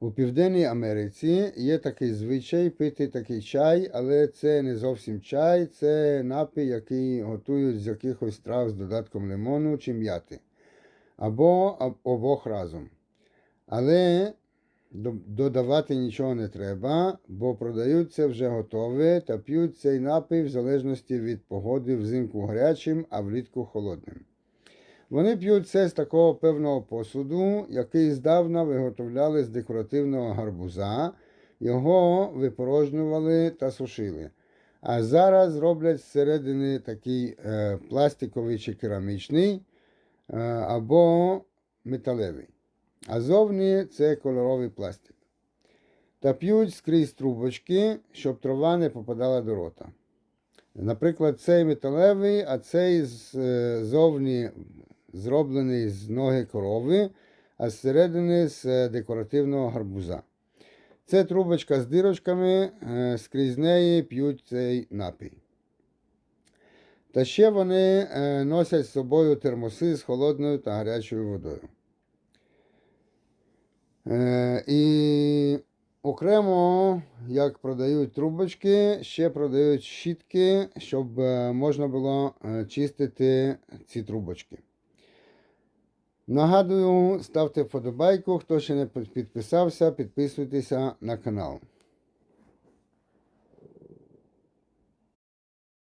У Південній Америці є такий звичай пити такий чай, але це не зовсім чай, це напій, який готують з якихось трав з додатком лимону чи м'яти. Або обох разом. Але додавати нічого не треба, бо продаються вже готове та п'ють цей напій в залежності від погоди взимку гарячим, а влітку холодним. Вони п'ють це з такого певного посуду, який здавна виготовляли з декоративного гарбуза, його випорожнювали та сушили. А зараз роблять зсередини такий е, пластиковий чи керамічний е, або металевий. А зовні це кольоровий пластик. Та п'ють скрізь трубочки, щоб трава не попадала до рота. Наприклад, цей металевий, а цей е, зовні зроблений з ноги корови, а зсередини з е, декоративного гарбуза. Це трубочка з дирочками, е, скрізь неї п'ють цей напій. Та ще вони е, носять з собою термоси з холодною та гарячою водою. І окремо, як продають трубочки, ще продають щітки, щоб можна було чистити ці трубочки. Нагадую, ставте вподобайку, хто ще не підписався, підписуйтеся на канал.